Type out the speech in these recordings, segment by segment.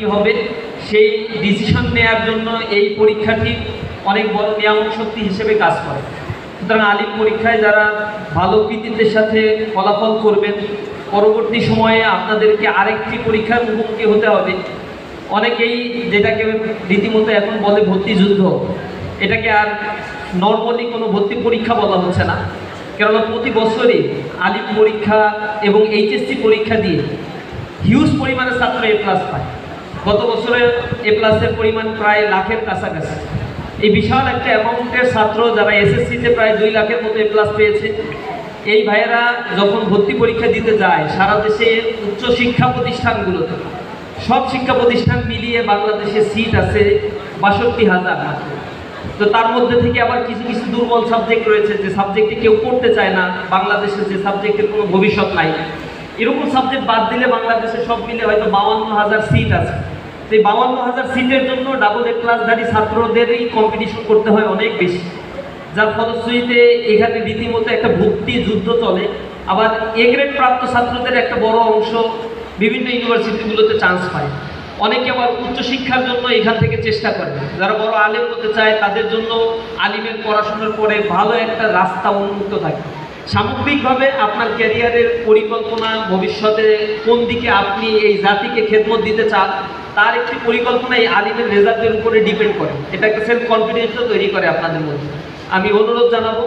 কি হবে? সেই ডিসিশন নেয়ার জন্য এই পরীক্ষাটি অনেক বড় নিয়ামক শক্তি হিসেবে কাজ করে। সুতরাং আলিম পরীক্ষায় যারা ভালো কৃতিত্বের সাথে ফলাফল করবেন, পরবর্তী সময়ে আপনাদেরকে আরেকটি পরীক্ষার মুখোমুখি হতে হবে। অনেকেই যেটাকে রীতিমতো এখন বলে ভর্তি যুদ্ধ। এটাকে আর নর্মালি কোনো ভর্তি পরীক্ষা বলা হচ্ছে না। কেননা প্রতি বছরই আলিম পরীক্ষা এবং এইচএসসি পরীক্ষা দিয়ে হিউজ পরিমাণে ছাত্র এ প্লাস পায়। গত বছরে এ প্লাসের পরিমাণ প্রায় লাখের কাছাকাছি। এই বিশাল একটা অ্যামাউন্টের ছাত্র যারা এসএসসিতে প্রায় দুই লাখের মতো এ প্লাস পেয়েছে, এই ভাইয়েরা যখন ভর্তি পরীক্ষা দিতে যায় সারা দেশে উচ্চ শিক্ষা প্রতিষ্ঠানগুলোতে, সব শিক্ষা প্রতিষ্ঠান মিলিয়ে বাংলাদেশে সিট আছে বাষট্টি হাজার তো তার মধ্যে থেকে আবার কিছু কিছু দুর্বল সাবজেক্ট রয়েছে যে সাবজেক্টে কেউ পড়তে চায় না বাংলাদেশে যে সাবজেক্টের কোনো ভবিষ্যৎ নাই। এরকম সাবজেক্ট বাদ দিলে বাংলাদেশে সব মিলে হয়তো বাউান্ন হাজার সিট আছে। এই বাউান্ন হাজার সিটের জন্য ডাবল এ ক্লাসধারী ছাত্রদেরই কম্পিটিশন করতে হয় অনেক বেশি। যার ফলশ্রুতিতে এখানে রীতিমতো একটা ভর্তি যুদ্ধ চলে। আবার এ গ্রেড প্রাপ্ত ছাত্রদের একটা বড় অংশ বিভিন্ন ইউনিভার্সিটিগুলোতে চান্স পায়। অনেকে আবার উচ্চশিক্ষার জন্য এখান থেকে চেষ্টা করে। যারা বড় আলেম হতে চায়, তাদের জন্য আলিমের পড়াশোনার পরে ভালো একটা রাস্তা উন্মুক্ত থাকে। সামগ্রিকভাবে আপনার ক্যারিয়ারের পরিকল্পনা, ভবিষ্যতে কোন দিকে আপনি এই জাতিকে খেদমত দিতে চান তার একটি পরিকল্পনা এই আলিমের রেজাল্টের উপরে ডিপেন্ড করে। এটা একটা সেলফ কনফিডেন্সও তৈরি করে আপনাদের মধ্যে। আমি অনুরোধ জানাব,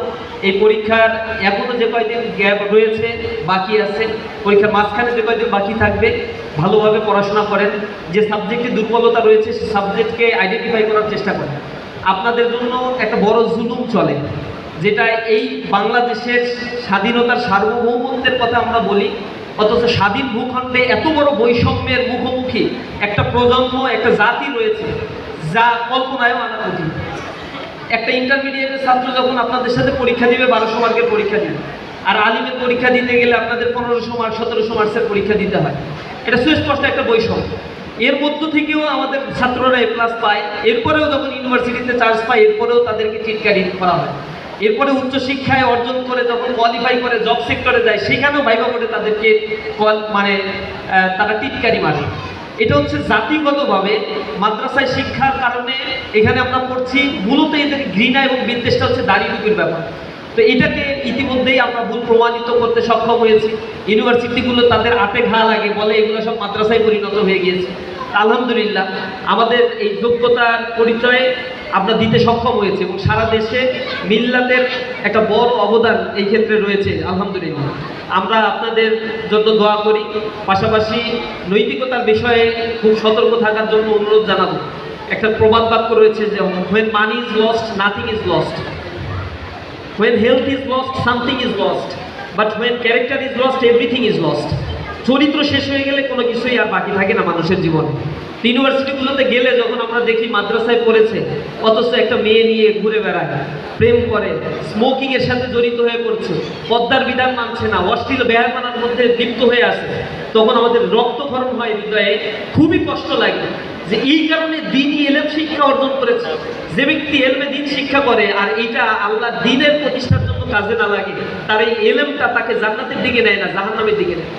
এই পরীক্ষার এখনও যে কয়দিন গ্যাপ রয়েছে, বাকি আছে, পরীক্ষার মাঝখানে যে কয়দিন বাকি থাকবে, ভালোভাবে পড়াশোনা করেন। যে সাবজেক্টে দুর্বলতা রয়েছে, সে সাবজেক্টকে আইডেন্টিফাই করার চেষ্টা করেন। আপনাদের জন্য একটা বড় জুলুম চলে, যেটা এই বাংলাদেশের স্বাধীনতার সার্বভৌমত্বের কথা আমরা বলি। অথচ স্বাধীন ভূখণ্ডে এত বড় বৈষম্যের মুখোমুখি একটা প্রজন্ম, একটা জাতি রয়েছে, যা কল্পনায়ও আনা কঠিন। একটা ইন্টারমিডিয়েটের ছাত্র যখন আপনাদের সাথে পরীক্ষা দিবে, বারোশো মার্কের পরীক্ষা দিবে আর আলিমের পরীক্ষা দিতে গেলে আপনাদের পনেরোশো মার্ক সতেরোশো মার্কসের পরীক্ষা দিতে হয়। এটা সুস্পষ্ট একটা বৈষম্য। এর মধ্য থেকেও আমাদের ছাত্ররা এ প্লাস পায়। এরপরেও যখন ইউনিভার্সিটিতে চার্জ পায়, এরপরেও তাদেরকে চিটকারি করা হয়। এরপরে উচ্চশিক্ষায় অর্জন করে যখন কোয়ালিফাই করে জব সেক্টরে যায়, সেখানেও ভাইবা করে তাদেরকে মানে তারা টিটকারি মারে। এটা হচ্ছে জাতিগতভাবে মাদ্রাসায় শিক্ষার কারণে এখানে আমরা পড়ছি, মূলত এদের ঘৃণা এবং বিদ্বেষটা হচ্ছে দাড়িটুকুর ব্যাপার। তো এটাকে ইতিমধ্যেই আমরা ভুল প্রমাণিত করতে সক্ষম হয়েছি। ইউনিভার্সিটিগুলো তাদের আপে ঘা লাগে, বলে এগুলো সব মাদ্রাসায় পরিণত হয়ে গিয়েছে। আলহামদুলিল্লাহ, আমাদের এই যোগ্যতার পরিচয়ে আমরা দিতে সক্ষম হয়েছে এবং সারা দেশে মিল্লাতের একটা বড় অবদান এই ক্ষেত্রে রয়েছে, আলহামদুলিল্লাহ। আমরা আপনাদের জন্য দোয়া করি, পাশাপাশি নৈতিকতার বিষয়ে খুব সতর্ক থাকার জন্য অনুরোধ জানাব। একটা প্রবাদ বাক্য রয়েছে যে when money is lost nothing is lost when health is lost something is lost but when character is lost everything is lost চরিত্র শেষ হয়ে গেলে কোনো কিছুই আর বাকি থাকে না মানুষের জীবনে। ইউনিভার্সিটিগুলোতে গেলে যখন আমরা দেখি মাদ্রাসায় পড়েছে, অথচ একটা মেয়ে নিয়ে ঘুরে বেড়ায়, প্রেম করে স্মোকিং এর সাথে জড়িত হয়ে পড়ছে, পদ্মার বিধান মানছে না, অশ্লীল ব্যয়মানার মধ্যে লিপ্ত হয়ে আছে, তখন আমাদের রক্তক্ষরণ হয় হৃদয়ে, খুবই কষ্ট লাগে যে এই কারণে দিনই এলেম শিক্ষা অর্জন করেছে। যে ব্যক্তি এলমে দিন শিক্ষা করে, আর এটা আল্লাহ দিনের প্রতিষ্ঠার জন্য কাজে না লাগে, তার এই এলেমটা তাকে জান্নাতের দিকে নেয় না, জাহান্নামের দিকে নেয়।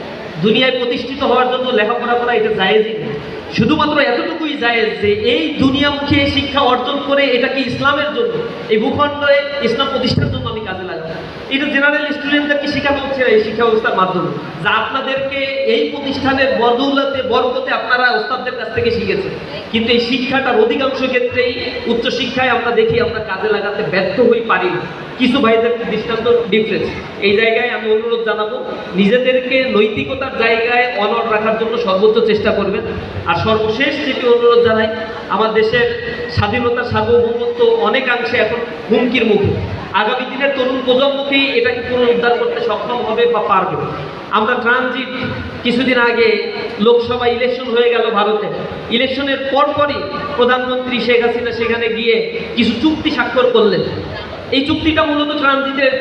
দুনিয়ায় প্রতিষ্ঠিত হওয়ার জন্য লেখাপড়া করা এটা জায়েজই নেই। শুধুমাত্র এতটুকুই জায়েজ যে এই দুনিয়ামুখী শিক্ষা অর্জন করে এটাকে ইসলামের জন্য, এই ভূখণ্ডে ইসলাম প্রতিষ্ঠার জন্য আমি কাজে লাগাবো এটা জেনারেল স্টুডেন্টদেরকে শেখানো হচ্ছে? না এই শিক্ষা ব্যবস্থার মাধ্যমে। যা আপনাদেরকে এই প্রতিষ্ঠানের বদৌলতে, বরকতে আপনারা ওস্তাদদের কাছ থেকে শিখেছেন। কিন্তু এই শিক্ষাটার অধিকাংশ ক্ষেত্রেই উচ্চশিক্ষায় আমরা দেখি আমরা কাজে লাগাতে ব্যর্থ হই পারি না। কিছু ভাইদের দৃষ্টান্ত ডিফারেন্স এই জায়গায় আমি অনুরোধ জানাব, নিজেদেরকে নৈতিকতার জায়গায় অনড় রাখার জন্য সর্বোচ্চ চেষ্টা করবেন। আর সর্বশেষ যেটি অনুরোধ জানাই, আমার দেশের স্বাধীনতার সার্বভৌমত্ব অনেকাংশে এখন হুমকির মুখে। আগামী দিনের তরুণ প্রজন্মকেই এটাকে পুনরুদ্ধার করতে সক্ষম হবে বা পারবে। আমরা ট্রানজিট কিছুদিন আগে লোকসভা ইলেকশন হয়ে গেল ভারতে। ইলেকশনের পরপরই প্রধানমন্ত্রী শেখ হাসিনা সেখানে গিয়ে কিছু চুক্তি স্বাক্ষর করলেন। এই চুক্তিটা মূলত ট্রানজিটের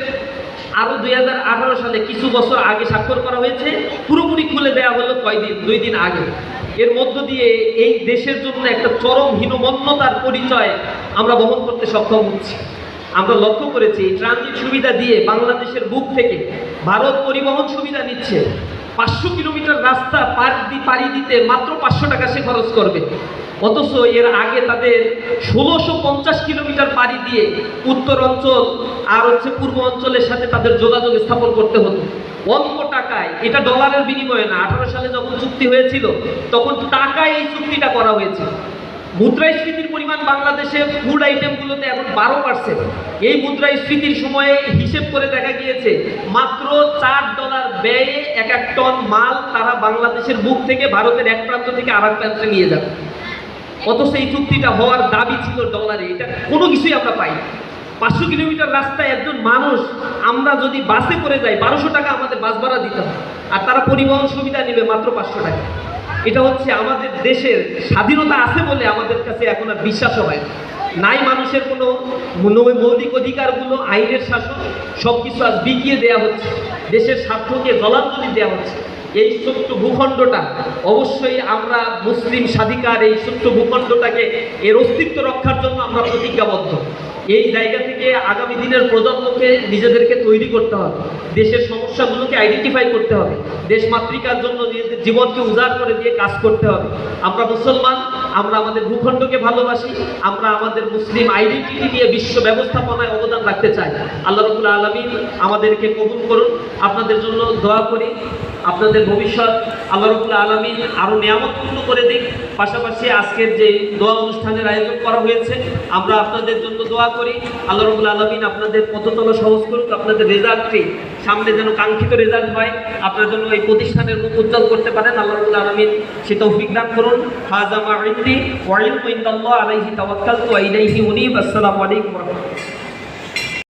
আরও দুই হাজার আঠারো সালে কিছু বছর আগে স্বাক্ষর করা হয়েছে। পুরোপুরি খুলে দেওয়া হলো কয়দিন? দুই দিন আগে। এর মধ্য দিয়ে এই দেশের জন্য একটা চরম হীনমন্যতার পরিচয় আমরা বহন করতে সক্ষম হচ্ছি। আমরা লক্ষ্য করেছি ট্রানজিট সুবিধা দিয়ে বাংলাদেশের বুক থেকে ভারত পরিবহন সুবিধা নিচ্ছে। পাঁচশো কিলোমিটার রাস্তা পার পাড়ি দিতে মাত্র পাঁচশো টাকা সে খরচ করবে। অথচ এর আগে তাদের ষোলোশো পঞ্চাশ কিলোমিটার পাড়ি দিয়ে উত্তর অঞ্চল আর হচ্ছে পূর্ব অঞ্চলের সাথে তাদের যোগাযোগ স্থাপন করতে হতো। অল্প টাকায়, এটা ডলারের বিনিময়ে না, আঠারো সালে যখন চুক্তি হয়েছিল, তখন টাকায় এই চুক্তিটা করা হয়েছিল মুদ্রাস্ফীতির পরিমাণ বাংলাদেশে ফুড আইটেমগুলোতে এখন বারো পার্সেন্ট এই মুদ্রাস্ফীতির সময়ে হিসেব করে দেখা গিয়েছে, মাত্র চার ডলার ব্যয়ে এক এক টন মাল তারা বাংলাদেশের বুক থেকে, ভারতের এক প্রান্ত থেকে আর এক প্রান্তে নিয়ে যাবে। অথচ এই চুক্তিটা হওয়ার দাবি ছিল ডলারে। এটা কোনো কিছুই আমরা পাই পাঁচশো কিলোমিটার রাস্তায় একজন মানুষ, আমরা যদি বাসে করে যাই, বারোশো টাকা আমাদের বাস ভাড়া দিতে হয়। আর তারা পরিবহন সুবিধা নেবে মাত্র পাঁচশো টাকা। এটা হচ্ছে আমাদের দেশের স্বাধীনতা আছে বলে আমাদের কাছে এখন আর বিশ্বাস হয় না। নাই মানুষের কোনো মৌলিক অধিকারগুলো, আইনের শাসন সব কিছু আজ বিকিয়ে দেওয়া হচ্ছে। দেশের স্বার্থকে জলাঞ্জলি দেওয়া হচ্ছে। এই ছোট্ট ভূখণ্ডটা, অবশ্যই আমরা মুসলিম স্বাধিকার এই ছোট্ট ভূখণ্ডটাকে এর অস্তিত্ব রক্ষার জন্য আমরা প্রতিজ্ঞাবদ্ধ। এই জায়গা থেকে আগামী দিনের প্রজন্মকে নিজেদেরকে তৈরি করতে হবে। দেশের সমস্যাগুলোকে আইডেন্টিফাই করতে হবে। দেশ মাতৃকার জন্য নিজেদের জীবনকে উজাড় করে দিয়ে কাজ করতে হবে। আমরা মুসলমান, আমরা আমাদের ভূখণ্ডকে ভালোবাসি, আমরা আমাদের মুসলিম আইডেন্টিটি নিয়ে বিশ্ব ব্যবস্থাপনায় অবদান রাখতে চাই। আল্লাহ রবুল আলমিন আমাদেরকে কবুল করুন। আপনাদের জন্য দোয়া করি। আপনাদের ভবিষ্যৎ আল্লাহ রবুল আলমিন আরও নিয়ামতপূর্ণ করে দিক। পাশাপাশি আজকের যে দোয়া অনুষ্ঠানের আয়োজন করা হয়েছে, আমরা আপনাদের জন্য দোয়া করি। আল্লাহ রবুল আলমিন আপনাদের পথতলা সহজ করুক, আপনাদের রেজাল্টটি সামনে যেন কাঙ্ক্ষিত রেজাল্ট হয়। আপনার জন্য এই প্রতিষ্ঠানের মুখ উজ্জ্বল করতে পারেন। আল্লাহ রবুল আলমিন সে তৌফিক দান করুন। হাজামা আলাইহি তাওয়াক্কালতু ওয়া ইলাইহি উনীব। আসসালামু আলাইকুম